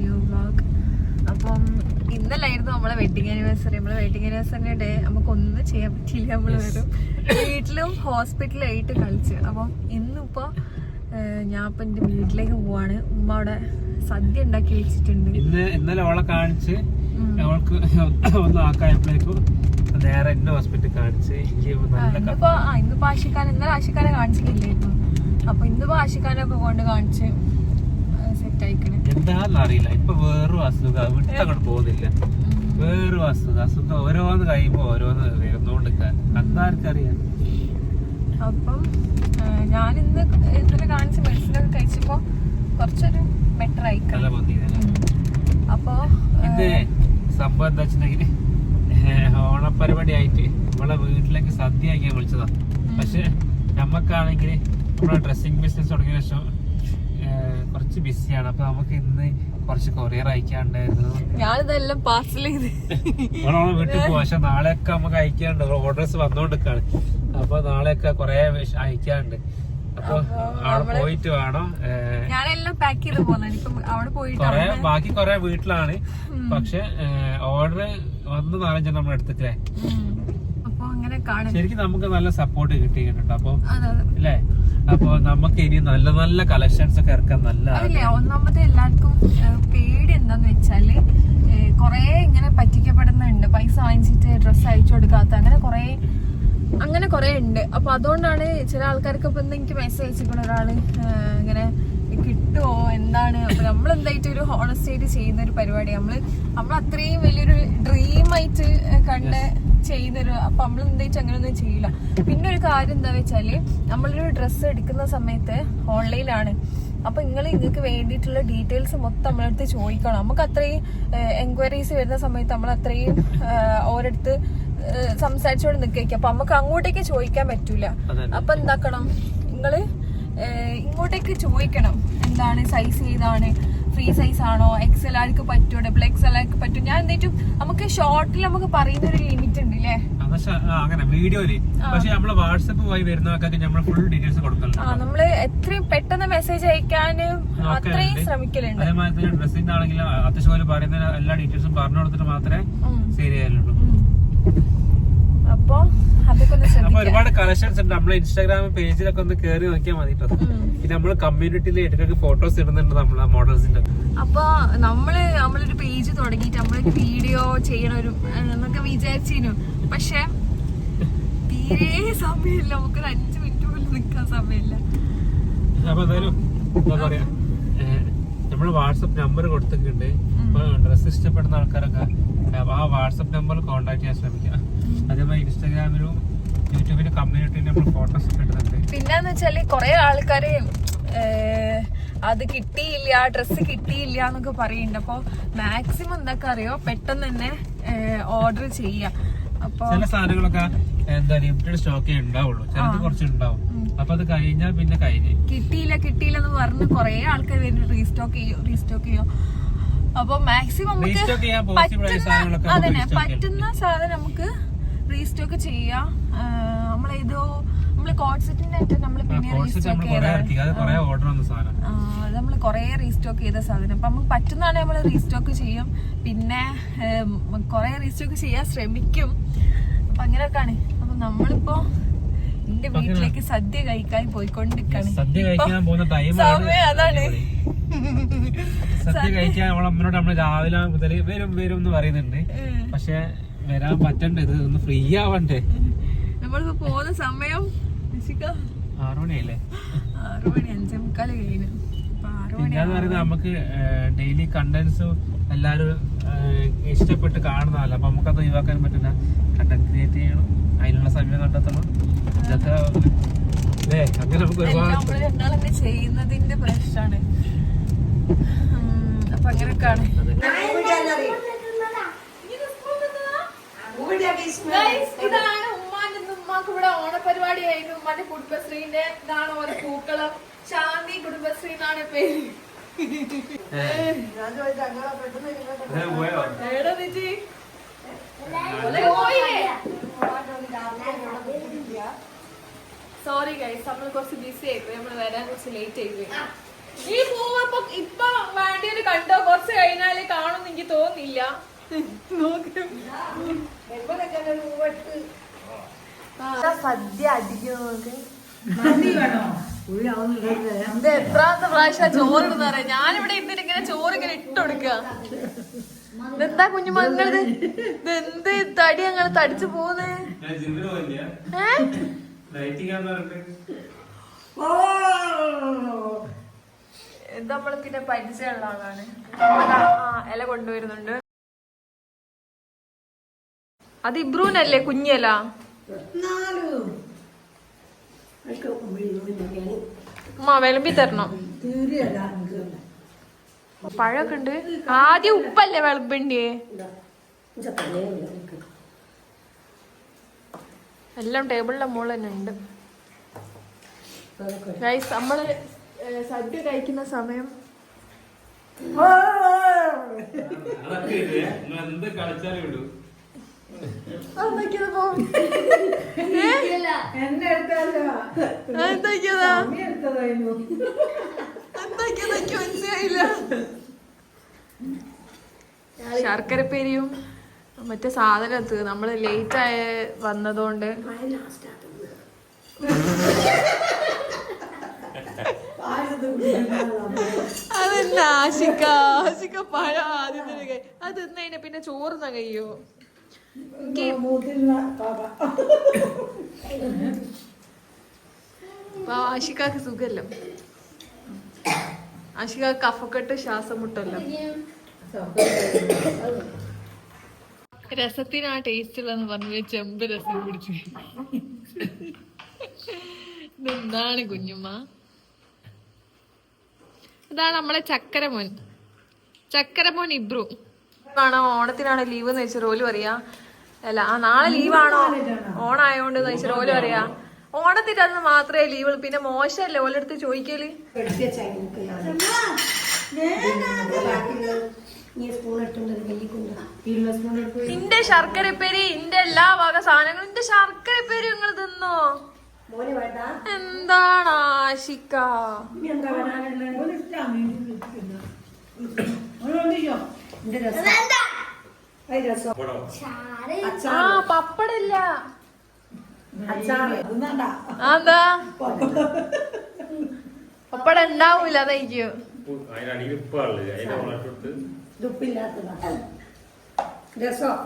New vlog അപ്പം ഇന്നലായിരുന്നു നമ്മളെ വെഡിങ് ആനിവേഴ്സറി നമ്മളെ വെഡിങ് ആനിവേഴ്സറിന്റെ ഡേ നമുക്കൊന്നും ചെയ്യാൻ പറ്റിയില്ല നമ്മൾ വരും വീട്ടിലും ഹോസ്പിറ്റലായിട്ട് കളിച്ച്. അപ്പം ഇന്നിപ്പോൾ ഞാൻ ഇപ്പം എന്റെ വീട്ടിലേക്ക് പോവാണ്. ഉമ്മ അവിടെ സദ്യ ഉണ്ടാക്കി വെച്ചിട്ടുണ്ട്. ഇന്ന് ഇന്നലെ അവളെ കാണിച്ച്. അവൾക്ക് ഒന്ന് ആക്കായപ്പോഴേക്കും നേരെ എന്റെ ഹോസ്പിറ്റലിൽ കാണിച്ച് ഇന്നിപ്പോ ഇന്നിപ്പോ ആശിക്കാൻ ഇന്നലെ ആശിക്കാനെ കാണിച്ചിട്ടില്ലായിരുന്നു. അപ്പൊ ഇന്നിപ്പോ ആശിക്കാനൊക്കെ കൊണ്ട് കാണിച്ച് എന്താന്ന് അറിയില്ല ഇപ്പൊ വേറൊരു അസുഖം വിട്ടങ്ങോട്ട് പോകുന്നില്ല. വേറൊരു അസുഖം അസുഖം ഓരോന്ന് കഴിയുമ്പോ ഓരോന്ന് വരുന്നോണ്ടിരിക്കാൻ. അതാർക്കറിയാം? അപ്പം ഞാൻ ഇന്ന് ഇന്നലെ കാണിച്ച മെഡിസിനൊക്കെ കഴിച്ചപ്പോ കുറച്ചൊരു ബെറ്റർ ആയി അപ്പോ ഇത് സംഭവം എന്താ വെച്ചിട്ടുണ്ടെങ്കിൽ ഓണപ്പരിപാടി ആയിട്ട് നമ്മളെ വീട്ടിലേക്ക് സദ്യ ആക്കിയാ വിളിച്ചതാ. പക്ഷെ നമ്മക്കാണെങ്കിൽ നമ്മളെ ഡ്രസ്സിങ് ബിസിനസ് തുടങ്ങിയ ശേഷം കുറച്ച് ബിസിയാണ്. അപ്പൊ നമുക്ക് ഇന്ന് കുറച്ച് കൊറിയർ അയക്കാണ്ടായിരുന്നു ഞാനിതെല്ലാം പാർസൽ ചെയ്ത് നമ്മളെ വീട്ടിൽ പോവാ പക്ഷെ നാളെയൊക്കെ നമുക്ക് അയക്കാണ്ട് ഓർഡേഴ്സ് വന്നോണ്ടിരിക്കാണ്. അപ്പൊ നാളെയൊക്കെ കൊറേ അയക്കാണ്ട് അപ്പൊ അവിടെ പോയിട്ട് വേണം. ഏഹ്, ഞാനെല്ലാം പാക്ക് ചെയ്ത് പോകുന്നത് ഇപ്പം അവിടെ കൊറേ ബാക്കി കൊറേ വീട്ടിലാണ്. പക്ഷെ ഓർഡർ വന്ന് നാലഞ്ചെണ്ണം നമ്മൾ എടുത്തിട്ടേ ഉം. അങ്ങനെ കാണും ശരിക്കും നമുക്ക് നല്ല സപ്പോർട്ട് കിട്ടിയിട്ടുണ്ട്. അപ്പൊ അല്ലേ അപ്പൊ നമുക്ക് ഇനി നല്ല നല്ല കളക്ഷൻസ് ഒക്കെ ഇറക്കാൻ നല്ല ഒന്നാമത് ഒന്നാമത്തെ എല്ലാവർക്കും പേടി എന്താന്ന് വെച്ചാൽ കൊറേ ഇങ്ങനെ പറ്റിക്കപ്പെടുന്നുണ്ട്. പൈസ വാങ്ങിച്ചിട്ട് ഡ്രസ്സ് അയച്ചു കൊടുക്കാത്ത അങ്ങനെ കൊറേ അങ്ങനെ കുറേ ഉണ്ട്. അപ്പൊ അതുകൊണ്ടാണ് ചില ആൾക്കാർക്ക് ഇപ്പൊ എന്തെങ്കിലും എനിക്ക് മെസ്സേജ് അയച്ചിട്ടുള്ള ഒരാൾ ഇങ്ങനെ കിട്ടുമോ എന്താണ്? എന്തായിട്ട് ഒരു ഹോണസ്റ്റേറ്റ് ചെയ്യുന്ന ഒരു പരിപാടി. നമ്മൾ നമ്മൾ അത്രയും വലിയൊരു ഡ്രീം ആയിട്ട് കണ്ട ചെയ്യുന്നൊരു അപ്പൊ നമ്മൾ എന്തായിട്ട് അങ്ങനെയൊന്നും ചെയ്യില്ല. പിന്നെ ഒരു കാര്യം എന്താ വെച്ചാൽ നമ്മളൊരു ഡ്രസ്സ് എടുക്കുന്ന സമയത്ത് ഓൺലൈനിലാണ് അപ്പൊ നിങ്ങൾ നിങ്ങൾക്ക് വേണ്ടിയിട്ടുള്ള ഡീറ്റെയിൽസ് മൊത്തം നമ്മളടുത്ത് ചോദിക്കണം. നമുക്ക് അത്രയും എൻക്വയറീസ് വരുന്ന സമയത്ത് നമ്മൾ അത്രയും ഓരോരുത്ത് സംസാരിച്ചോണ്ട് നിൽക്കുക അപ്പൊ നമുക്ക് അങ്ങോട്ടേക്ക് ചോദിക്കാൻ പറ്റൂല. അപ്പൊ എന്താക്കണം? നിങ്ങൾ ഇങ്ങോട്ടേക്ക് ചോദിക്കണം. എന്താണ് സൈസ് ഏതാണ്? ഫ്രീ സൈസ് ആണോ? എക്സൽ ആർക്ക് പറ്റുമോ ഡബിൾ എക്സൽ ആർക്ക് പറ്റും? ഞാൻ എന്നിട്ടും നമുക്ക് ഷോർട്ടിൽ നമുക്ക് പറയുന്ന ഒരു ലിമിറ്റ് ഉണ്ട് അല്ലേ അങ്ങനെ വീഡിയോയിൽ. പക്ഷെ നമ്മളെ വാട്സപ്പ് വഴി വരുന്നവർക്കൊക്കെ നമ്മൾ ഫുൾ ഡീറ്റെയിൽസ് കൊടുക്കണം ആ നമ്മൾ എത്രയും പെട്ടെന്ന് മെസ്സേജ് അയക്കാൻ അത്രയും ശ്രമിക്കലുണ്ട്. അതേമാതിരി തന്നെ ഡ്രസ്സിന്റെ ആണെങ്കിലും അത്യാവശ്യം പറയുന്ന എല്ലാ ഡീറ്റെയിൽസും പറഞ്ഞു കൊടുത്തിട്ട് മാത്രമേ. ശരിയായുള്ളൂ. അപ്പൊ ഒരുപാട് കളക്ഷൻസ് ഉണ്ട്. നമ്മളെ ഇൻസ്റ്റാഗ്രാം പേജിലൊക്കെ ഒന്ന് കേറി നോക്കിയാൽ മതി. പിന്നെ നമ്മൾ കമ്മ്യൂണിറ്റിയിൽ ഇടയ്ക്കൊക്കെ ഫോട്ടോസ് ഇടുന്നുണ്ട് നമ്മളെ മോഡൽസിന്റെ അപ്പൊ നമ്മൾ നമ്മളൊരു പേജ് തുടങ്ങിയിട്ട് നമ്മളൊരു വീഡിയോ ചെയ്യണ ഒരു എന്നൊക്കെ വിചാരിച്ചിരുന്നു പക്ഷെ തീരെ സമയമില്ല. നമുക്കൊരു അഞ്ചു മിനിറ്റ് പോലും നിൽക്കാൻ സമയമില്ല. അപ്പൊ എന്തായാലും എന്താ പറയാ നമ്മൾ വാട്സപ്പ് നമ്പർ കൊടുത്തിട്ടുണ്ട്. ഡ്രസ് ഇഷ്ടപ്പെടുന്ന ആൾക്കാരൊക്കെ ആ വാട്സപ്പ് നമ്പറിൽ കോൺടാക്ട് ചെയ്യാൻ ശ്രമിക്കുക അതേപോലെ ഇൻസ്റ്റാഗ്രാമിലും യൂട്യൂബിലും കമ്മ്യൂണിറ്റിയിൽ നമ്മൾ ഫോട്ടോസ് ഒക്കെ ഇടുന്നുണ്ട്. പിന്നെന്ന് വെച്ചാൽ കൊറേ ആൾക്കാരെ അത് കിട്ടിയില്ല ഡ്രസ്സ് കിട്ടിയില്ല എന്നൊക്കെ പറയുന്നുണ്ട് അപ്പൊ മാക്സിമം എന്തൊക്കെ അറിയോ? പെട്ടെന്ന് തന്നെ ഓർഡർ ചെയ്യാം. അപ്പൊ ചില സാധനങ്ങളൊക്കെ എന്താ ലിമിറ്റഡ് സ്റ്റോക്കേ ഉണ്ടാവുള്ളൂ. ചിലത് കുറച്ച് ഉണ്ടാവും. അപ്പൊ അത് കഴിഞ്ഞാൽ പിന്നെ കഴിഞ്ഞു. കിട്ടിയില്ല കിട്ടിയില്ല എന്ന് പറഞ്ഞ് കൊറേ ആൾക്കാർ റീസ്റ്റോക്ക് ചെയ്യോ റീസ്റ്റോക്ക് ചെയ്യോ. അപ്പൊ മാക്സിമം നമുക്ക് അതന്നെ പറ്റുന്ന സാധനം നമുക്ക് റീസ്റ്റോക്ക് ചെയ്യാ. നമ്മളേതോ നമ്മൾ കോഡ് സെറ്റിന്റെ ആയിട്ട് നമ്മൾ പിന്നെ റീസ്റ്റോക്ക് ചെയ്ത നമ്മൾ കുറേ റീസ്റ്റോക്ക് ചെയ്ത സാധനം. അപ്പൊ നമുക്ക് പറ്റുന്നതാണ് നമ്മൾ റീസ്റ്റോക്ക് ചെയ്യും. പിന്നെ കുറെ റീസ്റ്റോക്ക് ചെയ്യാൻ ശ്രമിക്കും. അപ്പൊ അങ്ങനെയൊക്കെയാണ്. അപ്പൊ നമ്മളിപ്പോ എന്റെ വീട്ടിലേക്ക് സദ്യ കഴിക്കാൻ പോയിക്കൊണ്ടിരിക്കാണ്. സദ്യ കഴിക്കാൻ പോകുന്ന ടൈമാണ് സമയം അതാണ്. സദ്യ കഴിക്കാൻ അമ്മനോട് നമ്മൾ രാവിലെ മുതൽ വരും വരും എന്ന് പറയുന്നുണ്ട്. പക്ഷെ വരാൻ പറ്റണ്ടേ? ഇത് ഒന്ന് ഫ്രീ ആവണ്ടേ? നമ്മളിപ്പോ പോകുന്ന സമയം അഞ്ചേ മുക്കാൽ കഴിഞ്ഞു. നമുക്ക് ഡെയിലി കണ്ടന്റ്സ് എല്ലാരും ഇഷ്ടപ്പെട്ട് കാണുന്നതല്ല? അപ്പൊ നമുക്കത് ഒഴിവാക്കാൻ പറ്റില്ല. കണ്ടന്റ് ക്രിയേറ്റ് ചെയ്യണം. അതിനുള്ള സമയം കണ്ടെത്തണം. ഇതൊക്കെ അങ്ങനെ നമുക്ക് ഒരുപാട് ചെയ്യുന്നതിന്റെ പ്രശ്നമാണ്. അപ്പൊ അങ്ങനെയൊക്കെയാണ്. ഇതാണ് ഉമ്മാന്റെ ഉമ്മാക്ക് ഇവിടെ ഓണപരിപാടി ആയിരുന്നു ഉമ്മാന്റെ കുടുംബശ്രീന്റെ ഇതാണ് ഓരോ പൂക്കളം. ശാന്തി കുടുംബശ്രീ എന്നാണ് പേര് സോറി ഗൈസ് നമ്മൾ കുറച്ച് ബിസി ആയിപ്പോയി. നമ്മൾ വരാൻ കുറച്ച് ലേറ്റ് ആയിപ്പോയി. ഈ പൂവ് ഇപ്പൊ ഇപ്പൊ വേണ്ടിയത് കണ്ടോ? കുറച്ച് എനിക്ക് തോന്നില്ല നോക്ക് ആ, സദ്യ അടിക്കും നോക്ക്. ഇത് എത്രാമത്തെ പ്രാവശ്യ ചോറ് ഇടുന്നറിയാം ഞാനിവിടെ ഇരുന്നിട്ട് ഇങ്ങനെ ചോറ് ഇങ്ങനെ ഇട്ട് എന്താ ഇതെന്താ കുഞ്ഞുമ നിങ്ങളിത് ഇതെന്ത് തടി ഞങ്ങൾ തടിച്ചു പോകുന്നേ എന്താ ഇത് നമ്മൾ പിന്നെ പരിചയമുള്ള ആളാണ്? ആ ഇല കൊണ്ടുവരുന്നുണ്ട്. അത് ഇബ്രൂനല്ലേ കുഞ്ഞല ഉമ്മ വിളമ്പി തരണം. പഴമൊക്കെ ഉണ്ട്. ആദ്യം ഉപ്പല്ലേ വിളമ്പണ്ടിയേ? എല്ലാം ടേബിളിലെ മുകളിൽ തന്നെ ഉണ്ട്. ഗൈസ് നമ്മൾ സദ്യ കഴിക്കുന്ന സമയം. എന്ത് കളിച്ചാലേ വിടൂ മനസ്സിലായില്ല. ശർക്കരപ്പേരിയും മറ്റേ സാധനം എത്തുക നമ്മൾ ലേറ്റ് ആയ വന്നതുകൊണ്ട്. അതെന്താ ആശിക്ക. ആശിക്ക പഴം ആദ്യം അത് തിന്നതിന് പിന്നെ ചോറ് കഴിയോ ആശിക്കാക്ക് സുഖല്ലോ? ആഷിക കഫക്കെട്ട് ശ്വാസം മുട്ടല്ലോ രസത്തിന് ആ ടേസ്റ്റ് ഉള്ളെന്ന് പറഞ്ഞു ചെമ്പ് രസം കുടിച്ചു ഇതെന്താണ് കുഞ്ഞുമ്മ? ഇതാണ് നമ്മളെ ചക്കരമോൻ. ചക്കരമോൻ ഇബ്രു. ആണോ? ഓണത്തിനാണോ ലീവ് എന്ന് വെച്ചാൽ റോൽ പറയാ. അല്ല ആ നാളെ ലീവാണോ ഓണായോണ്ട് എന്ന് വെച്ചാൽ റോൽ പറയാ. ഓണത്തിന്റെ അന്ന് മാത്രമേ ലീവ് പിന്നെ മോശമല്ലേ ഓലെടുത്ത് ചോദിക്കൽ? ഇന്റെ ശർക്കരപ്പേരി ഇന്റെ എല്ലാ വക സാധനങ്ങളും ഇന്റെ ശർക്കരപ്പേരി നിങ്ങൾ തിന്നോ? എന്താണ് ആശിക്ക? ആ പപ്പടില്ല അതാ പപ്പട. ഉണ്ടാവൂല അതായിരിക്കും. രസം.